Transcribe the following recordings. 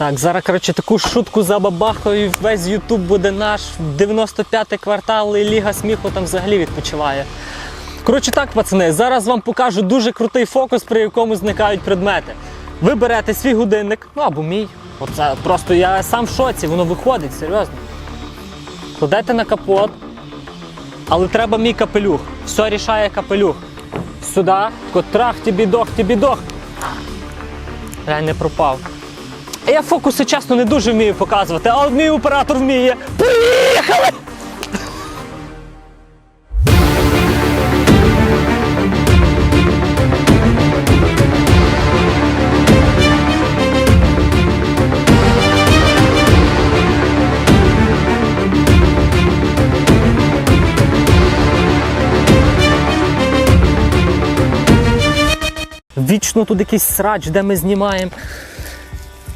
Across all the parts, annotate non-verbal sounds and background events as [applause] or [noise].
Так, зараз, коротше, таку шутку забабахаю, і весь Ютуб буде наш. 95-й квартал і Ліга сміху там взагалі відпочиває. Коротше так, пацани, зараз вам покажу дуже крутий фокус, при якому зникають предмети. Ви берете свій годинник, ну або мій. Оце просто я сам в шоці, воно виходить, серйозно. Кладете на капот, але треба мій капелюх. Все рішає капелюх. Сюди, котрах тобі дох, тобі дох. Я не пропав. Я фокуси чесно не дуже вмію показувати, а от мій оператор вміє. Поїхали! Вічно тут якийсь срач, де ми знімаємо.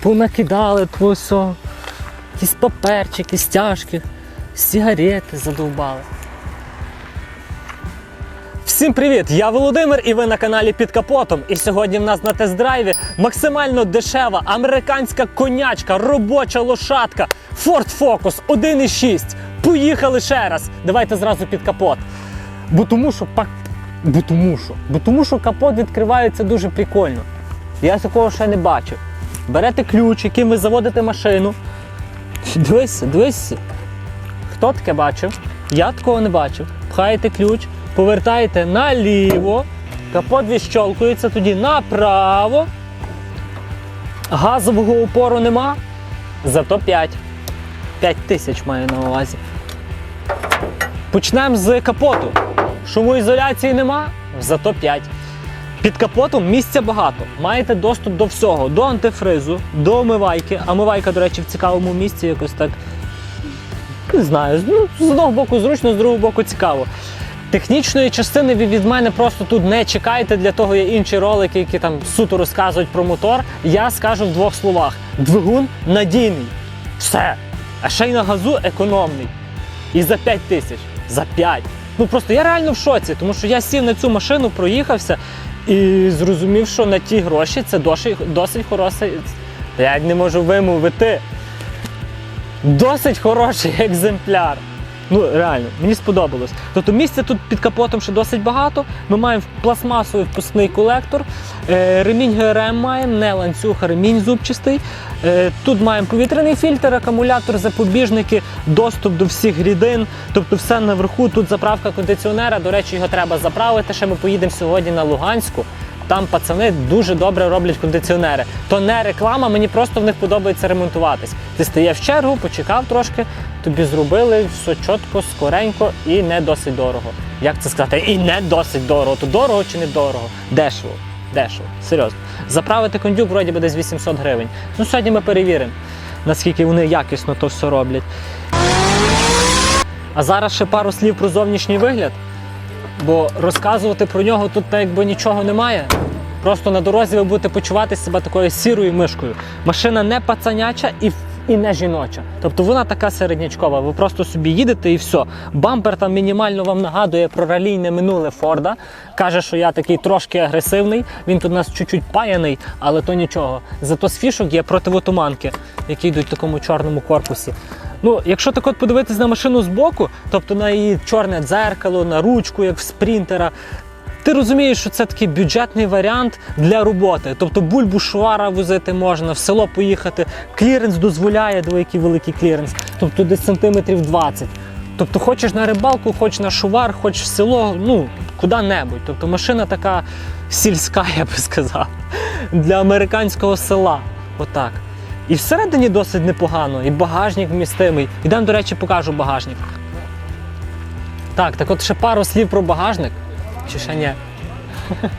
Понакидали все. Якісь паперчики, стяжки, сигарети задовбали. Всім привіт! Я Володимир і ви на каналі Під Капотом. І сьогодні в нас на тест-драйві максимально дешева американська конячка, робоча лошадка Ford Focus 1.6. Поїхали ще раз. Давайте зразу під капот. Бо тому що пак. Бо тому що. Бо тому що капот відкривається дуже прикольно. Я такого ще не бачив. Берете ключ, яким ви заводите машину. Дивись, дивись. Хто таке бачив? Я такого не бачив. Пхаєте ключ, повертаєте наліво, капот відщолкується, тоді направо. Газового упору нема. Зато 5. 5 тисяч маю на увазі. Почнемо з капоту. Шумоізоляції нема, зато 5. Під капотом місця багато. Маєте доступ до всього, до антифризу, до омивайки. А омивайка, до речі, в цікавому місці якось так. Не знаю, ну, з одного боку зручно, з другого боку цікаво. Технічної частини ви від мене просто тут не чекайте. Для того є інші ролики, які там суто розказують про мотор. Я скажу в двох словах: двигун надійний. Все. А ще й на газу економний. І за 5 тисяч. За 5. Ну просто я реально в шоці, тому що я сів на цю машину, проїхався і зрозумів, що на ті гроші це досить, досить хороший. Я не можу вимовити. Досить хороший екземпляр. Ну, реально, мені сподобалось. Тобто місця тут під капотом ще досить багато. Ми маємо пластмасовий впускний колектор, е, ремінь ГРМ маємо, не ланцюг, ремінь зубчастий. Е, тут маємо повітряний фільтр, акумулятор, запобіжники, доступ до всіх рідин. Тобто все наверху. Тут заправка кондиціонера. До речі, його треба заправити. Ще ми поїдемо сьогодні на Луганську. Там пацани дуже добре роблять кондиціонери. То не реклама, мені просто в них подобається ремонтуватись. Ти стаєш в чергу, почекав трошки, тобі зробили все чітко, скоренько і не досить дорого. Як це сказати? І не досить дорого. То дорого чи не дорого? Дешево. Дешево. Серйозно. Заправити кондюк вроді би десь 800 гривень. Ну сьогодні ми перевіримо, наскільки вони якісно то все роблять. А зараз ще пару слів про зовнішній вигляд. Бо розказувати про нього тут якби нічого немає. Просто на дорозі ви будете почувати себе такою сірою мишкою. Машина не пацаняча і, і не жіноча. Тобто вона така середнячкова. Ви просто собі їдете і все. Бампер там мінімально вам нагадує про ралійне минуле Форда. Каже, що я такий трошки агресивний. Він тут у нас чуть-чуть паяний, але то нічого. Зато з фішок є противотуманки, які йдуть в такому чорному корпусі. Ну, якщо так от подивитись на машину збоку, тобто на її чорне дзеркало, на ручку, як в спринтера, ти розумієш, що це такий бюджетний варіант для роботи. Тобто бульбу швара возити можна, в село поїхати. Кліренс дозволяє, диви, який великий кліренс, тобто десь сантиметрів 20. Тобто хочеш на рибалку, хоч на шувар, хоч в село, ну куди-небудь. Тобто машина така сільська, [laughs] я би сказав, для американського села. Отак. І всередині досить непогано, і багажник вмістимий. Ідемо, до речі, покажу багажник. Так, так от ще пару слів про багажник. Чи ще ні? [laughs]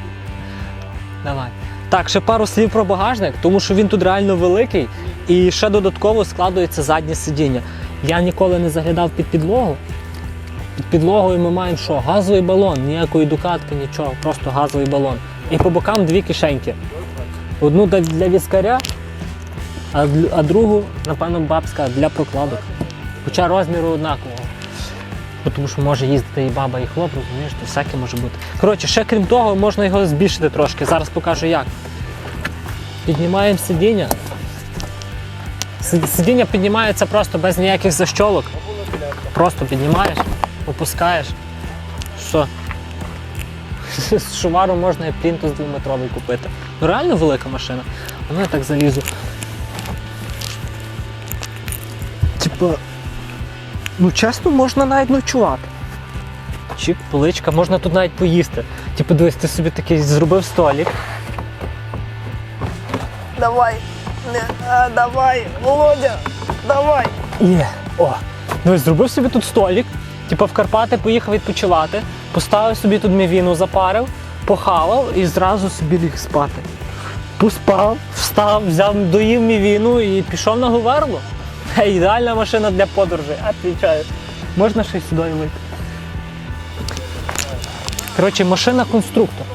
Давай. Так, ще пару слів про багажник, тому що він тут реально великий і ще додатково складується заднє сидіння. Я ніколи не заглядав під підлогу. Під підлогою ми маємо що? Газовий балон, ніякої дукатки, нічого, просто газовий балон. І по бокам дві кишеньки. Одну для- віскаря, а другу, напевно, бабська для прокладок. Хоча розміру однакового. Тому що може їздити і баба, і хлоп, розумієш, то всяке може бути. Коротше, ще крім того, можна його збільшити трошки. Зараз покажу як. Піднімаємо сидіння. Сидіння піднімається просто без ніяких защолок. Просто піднімаєш, опускаєш. Все. З шумару можна і плінтус двометровий купити. Ну реально велика машина. А ну я так залізу. Типа. Ну чесно, можна навіть ночувати. Чик, поличка, можна тут навіть поїсти. Типу, дивись, ти собі такий зробив столик. Давай, не, а, давай, Володя, давай. Є. О. Дивись, зробив собі тут столик. Типу в Карпати поїхав відпочивати, поставив собі тут мівіну, запарив, похавав і зразу собі ліг спати. Поспав, встав, взяв, доїв мівіну і пішов на Говерло. Е, Ідеальна машина для подорожей, відповідаю. Можна ще сюди вийти. Коротше, машина конструктор.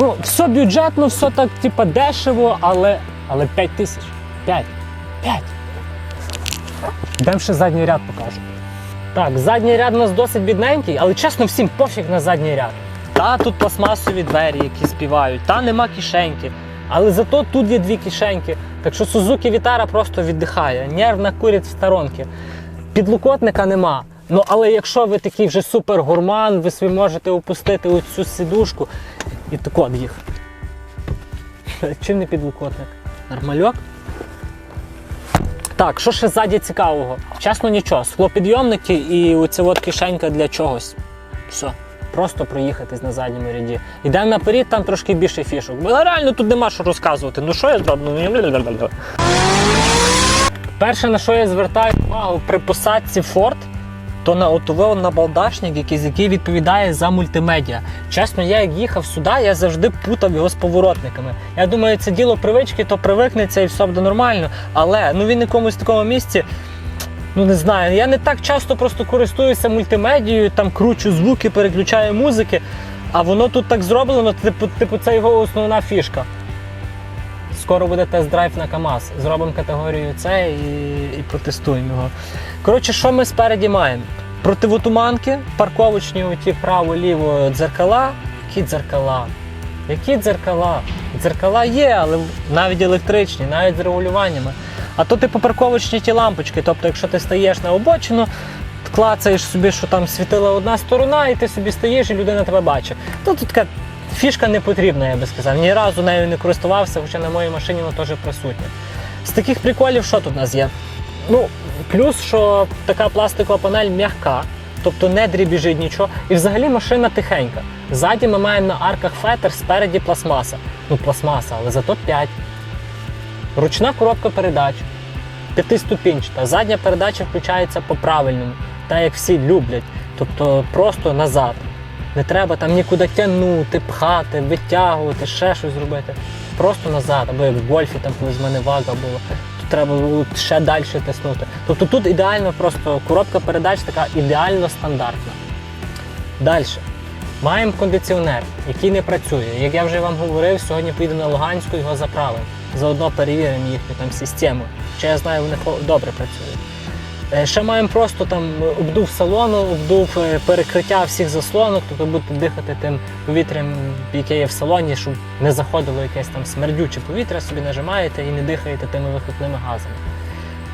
Ну, все бюджетно, все так, типа, дешево, але, але 5 тисяч. 5. 5. Йдемо ще задній ряд покажу. Так, задній ряд у нас досить бідненький, але чесно, всім пофіг на задній ряд. Та тут пластмасові двері, які співають, та нема кишеньки. Але зато тут є дві кишеньки. Так що Suzuki Vitara просто віддихає. Нервна курить в сторонки. Підлокотника нема. Ну але якщо ви такий вже супер гурман, ви собі можете опустити оцю сидушку і так от їх. [laughs] Чим не підлокотник? Нормальок? Так, що ще ззаді цікавого? Чесно, нічого. Склопідйомники і оця от кишенька для чогось. Все. Просто проїхатись на задньому ряді. Йдемо наперед, там трошки більше фішок. Бо реально тут нема що розказувати. Ну що я зроблю? Ну, Перше, на що я звертаю увагу при посадці Ford, то на отовий набалдашник, який, який відповідає за мультимедіа. Чесно, я як їхав сюди, я завжди путав його з поворотниками. Я думаю, це діло привички, то привикнеться і все буде нормально. Але ну він в якомусь такому місці. Ну не знаю, я не так часто просто користуюся мультимедією, там кручу звуки, переключаю музики, а воно тут так зроблено, типу, типу це його основна фішка. Скоро буде тест-драйв на КАМАЗ. Зробимо категорію С і, і протестуємо його. Коротше, що ми спереді маємо? Противотуманки, парковочні оті право-ліво дзеркала. Які дзеркала? Які дзеркала? Дзеркала є, але навіть електричні, навіть з регулюваннями. А то типу парковочні ті лампочки. Тобто, якщо ти стаєш на обочину, клацаєш собі, що там світила одна сторона, і ти собі стоїш, і людина тебе бачить. То тут така фішка не потрібна, я би сказав. Ні разу нею не користувався, хоча на моїй машині воно теж присутнє. З таких приколів, що тут у нас є? Ну, плюс, що така пластикова панель м'яка, тобто не дрібіжить нічого. І взагалі машина тихенька. Ззаді ми маємо на арках фетер, спереді пластмаса. Ну, пластмаса, але зато 5. Ручна коробка передач. П'ятиступінчата. Задня передача включається по правильному, так як всі люблять. Тобто просто назад. Не треба там нікуди тягнути, пхати, витягувати, ще щось зробити. Просто назад, або як в гольфі, там колись в мене вага була. Тут треба ще далі тиснути. Тобто тут ідеально просто коробка передач така ідеально стандартна. Далі. Маємо кондиціонер, який не працює. Як я вже вам говорив, сьогодні поїдемо на Луганську, його заправимо. Заодно перевіримо їхню там систему. Чи я знаю, вони добре працюють. Е, Ще маємо просто там обдув салону, обдув е, перекриття всіх заслонок, тобто будете дихати тим повітрям, яке є в салоні, щоб не заходило якесь там смердюче повітря, собі нажимаєте і не дихаєте тими вихлопними газами.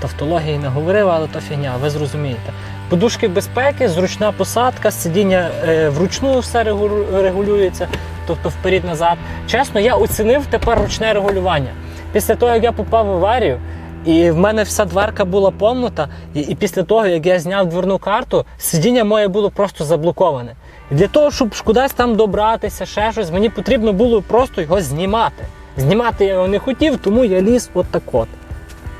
Тавтології не говорив, але то фігня, ви зрозумієте. Подушки безпеки, зручна посадка, сидіння е, вручну все регу- регулюється, тобто вперед-назад. Чесно, я оцінив тепер ручне регулювання. Після того, як я попав в аварію, і в мене вся дверка була помнута, і, і після того, як я зняв дверну карту, сидіння моє було просто заблоковане. І для того, щоб кудись там добратися, ще щось, мені потрібно було просто його знімати. Знімати я його не хотів, тому я ліз от так от.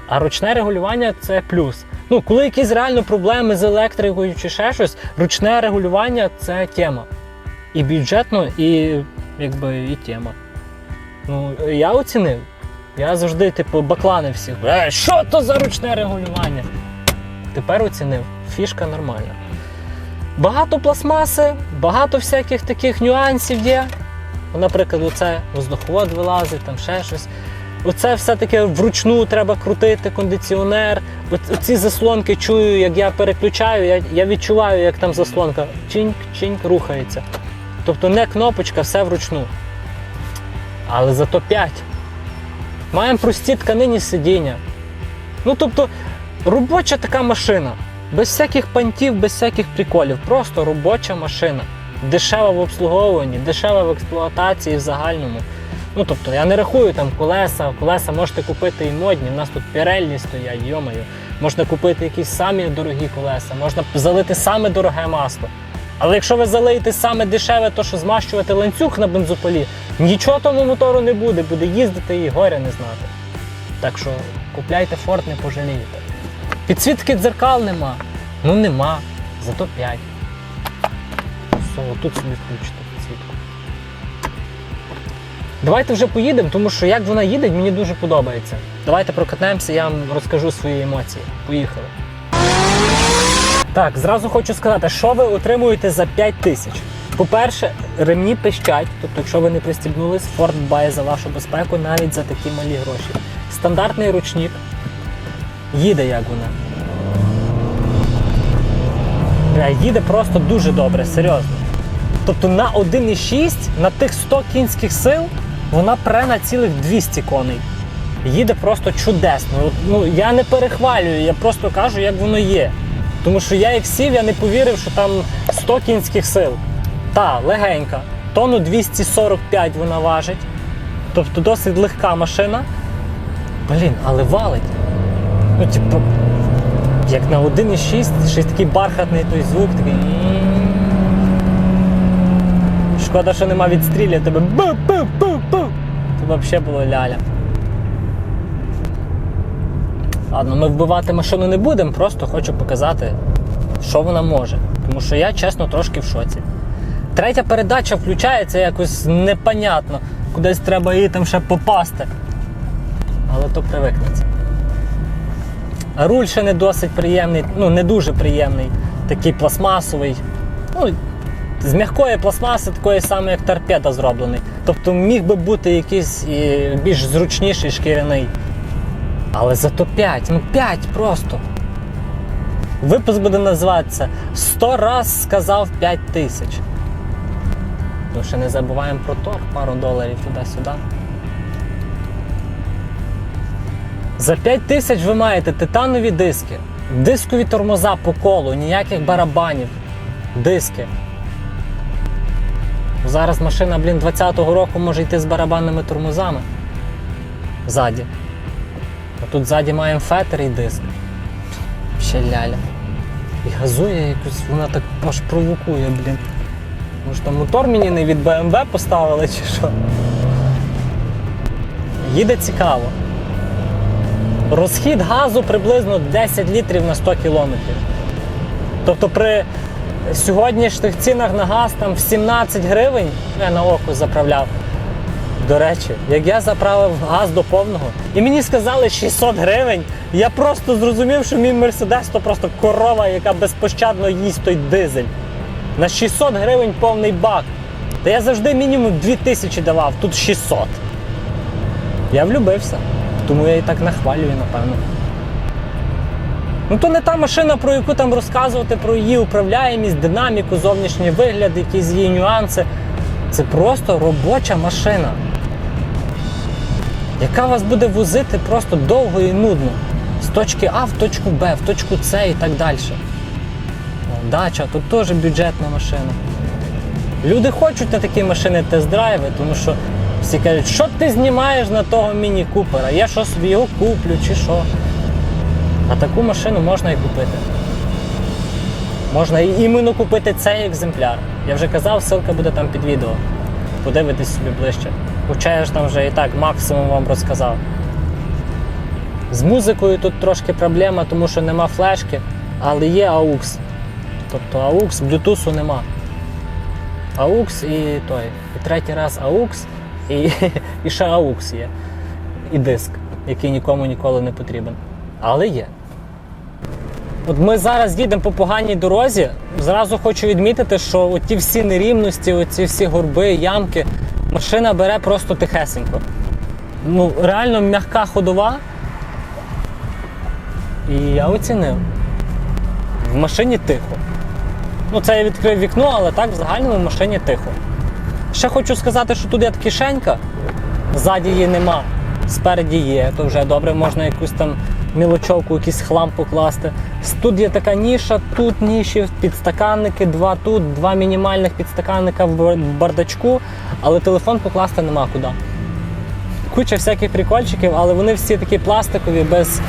А ручне регулювання це плюс. Ну, коли якісь реально проблеми з електрикою чи ще щось, ручне регулювання це тема. І бюджетно, і якби і тема. Ну, я оцінив. Я завжди, типу, бакланив всіх. Е, що то за ручне регулювання? Тепер оцінив. Фішка нормальна. Багато пластмаси, багато всяких таких нюансів є. Ну, Наприклад, оце воздуховод вилазить, там ще щось. Оце все-таки вручну треба крутити кондиціонер. Оці заслонки чую, як я переключаю, я, я відчуваю, як там заслонка чиньк-чиньк рухається. Тобто не кнопочка, все вручну. Але зато 5. Маємо прості тканині сидіння. Ну тобто, робоча така машина. Без всяких пантів, без всяких приколів. Просто робоча машина. Дешева в обслуговуванні, дешева в експлуатації в загальному. Ну тобто, я не рахую там колеса, колеса можете купити і модні. У нас тут пірельні стоять, йомаю. Можна купити якісь самі дорогі колеса, можна залити саме дороге масло. Але якщо ви залиєте саме дешеве, то що змащувати ланцюг на бензополі, нічого тому мотору не буде, буде їздити і горя не знати. Так що купляйте Форд, не пожалієте. Підсвітки дзеркал нема. Ну нема. Зато 5. Все, тут собі включите підсвітку. Давайте вже поїдемо, тому що як вона їде, мені дуже подобається. Давайте прокатнемося, я вам розкажу свої емоції. Поїхали. Так, зразу хочу сказати, що ви отримуєте за 5 тисяч. По-перше, ремні пищать, тобто, якщо ви не пристібнулись, Ford дбає за вашу безпеку навіть за такі малі гроші. Стандартний ручник. Їде як вона. Їде просто дуже добре, серйозно. Тобто на 1,6 на тих 100 кінських сил вона пре на цілих 200 коней. Їде просто чудесно. Ну, я не перехвалюю, я просто кажу, як воно є. Тому що я як сів, я не повірив, що там 100 кінських сил. Та, легенька. Тонну 245 вона важить. Тобто досить легка машина. Блін, але валить. Ну, типу, як на 1,6, ще такий бархатний той звук, такий. Шкода, що нема відстрілля тебе. Бу-бу-бу-бу. Це взагалі було ляля. Ладно, ми вбивати машину не будемо, просто хочу показати, що вона може. Тому що я, чесно, трошки в шоці. Третя передача включається якось непонятно. Кудись треба її там ще попасти. Але то привикнеться. Руль ще не досить приємний, ну не дуже приємний, такий пластмасовий. Ну, з м'якої пластмаси, такої самої, як торпеда зроблений. Тобто міг би бути якийсь більш зручніший шкіряний. Але зато 5, ну 5 просто. Випуск буде називатися 100 раз сказав 5 тисяч. Ну, ще не забуваємо про торг, пару доларів туди-сюди. За 5 тисяч ви маєте титанові диски, дискові тормоза по колу, ніяких барабанів, диски. Зараз машина, блін, 20-го року може йти з барабанними тормозами. Ззаді. А тут ззаді маємо фетер і диск. Ще ляля. І газує якось, вона так аж провокує, блін. Може там мотор мені не від BMW поставили чи що? Їде цікаво. Розхід газу приблизно 10 літрів на 100 кілометрів. Тобто при сьогоднішніх цінах на газ там в 17 гривень я на око заправляв. До речі, як я заправив газ до повного, і мені сказали 600 гривень, я просто зрозумів, що мій мерседес то просто корова, яка безпощадно їсть той дизель. На 600 гривень повний бак. Та я завжди мінімум 2000 давав, тут 600. Я влюбився, тому я і так нахвалюю, напевно. Ну то не та машина, про яку там розказувати про її управляємість, динаміку, зовнішній вигляд, якісь її нюанси. Це просто робоча машина, яка вас буде возити просто довго і нудно. З точки А в точку Б, в точку С і так далі. Дача, тут теж бюджетна машина. Люди хочуть на такі машини тест-драйви, тому що всі кажуть, що ти знімаєш на того міні-купера, я що собі його куплю чи що. А таку машину можна і купити. Можна і іменно купити цей екземпляр. Я вже казав, ссылка буде там під відео. Подивитись собі ближче. Там вже і так максимум вам розказав. З музикою тут трошки проблема, тому що нема флешки, але є AUX. Тобто AUX, Bluetooth нема. AUX і той. І третій раз AUX, і, [laughs] і ще AUX є. І диск, який нікому ніколи не потрібен. Але є. От ми зараз їдемо по поганій дорозі. Зразу хочу відмітити, що ті всі нерівності, оці всі горби, ямки, машина бере просто тихесенько. Ну, реально м'яка ходова. І я оцінив. В машині тихо. Ну, це я відкрив вікно, але так в загальному в машині тихо. Ще хочу сказати, що тут є кишенька, ззаді її нема. спереді є, то вже добре, можна якусь там мілочовку, якийсь хлам покласти. Тут є така ніша, тут ніші, підстаканники, два тут, два мінімальних підстаканника в бардачку, але телефон покласти нема куди. Куча всяких прикольчиків, але вони всі такі пластикові, без.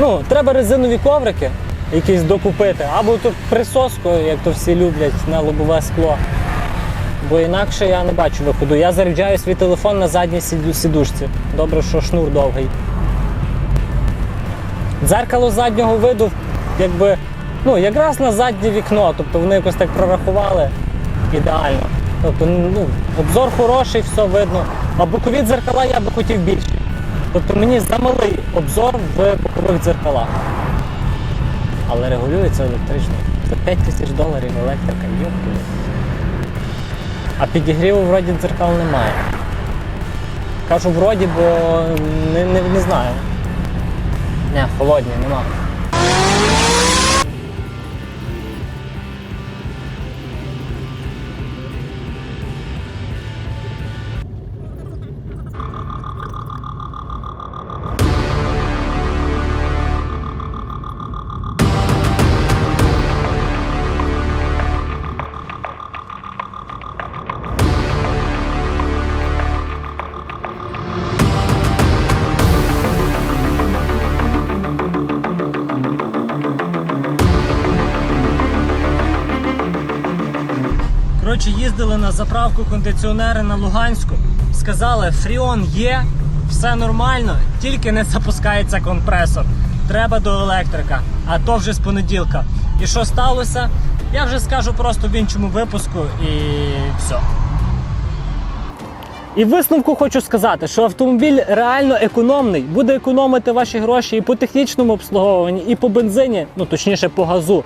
Ну, треба резинові коврики якісь докупити, або тут присоску, як то всі люблять, на лобове скло. Бо інакше я не бачу виходу. Я заряджаю свій телефон на задній сідушці. Добре, що шнур довгий. Дзеркало заднього виду, якби, ну, якраз на заднє вікно, тобто вони якось так прорахували ідеально. Тобто, ну, обзор хороший, все видно. А бокові дзеркала я би хотів більше. Тобто мені замалий обзор в бокових дзеркалах. Але регулюється електрично. За 5 тисяч доларів електрика, йопки. А підігріву вроді дзеркал немає. Кажу вроді, бо не, не, не знаю. Не, холодні, нема. Коротше, їздили на заправку кондиціонери на Луганську. Сказали, фріон є, все нормально, тільки не запускається компресор. Треба до електрика, а то вже з понеділка. І що сталося? Я вже скажу просто в іншому випуску і все. І в висновку хочу сказати, що автомобіль реально економний, буде економити ваші гроші і по технічному обслуговуванні, і по бензині, ну точніше по газу.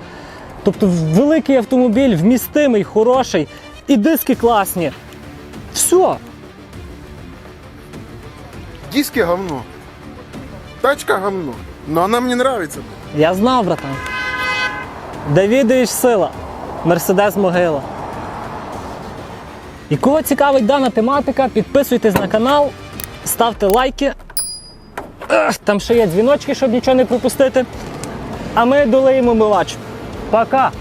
Тобто великий автомобіль, вмістимий, хороший, і диски класні. Все. Диски говно. Тачка говно. Но она мне нравится. Я знав, братан. Давідович сила. Мерседес могила. І кого цікавить дана тематика, підписуйтесь на канал, ставте лайки. Ех, Там ще є дзвіночки, щоб нічого не пропустити. А ми долеємо мивач. Пока!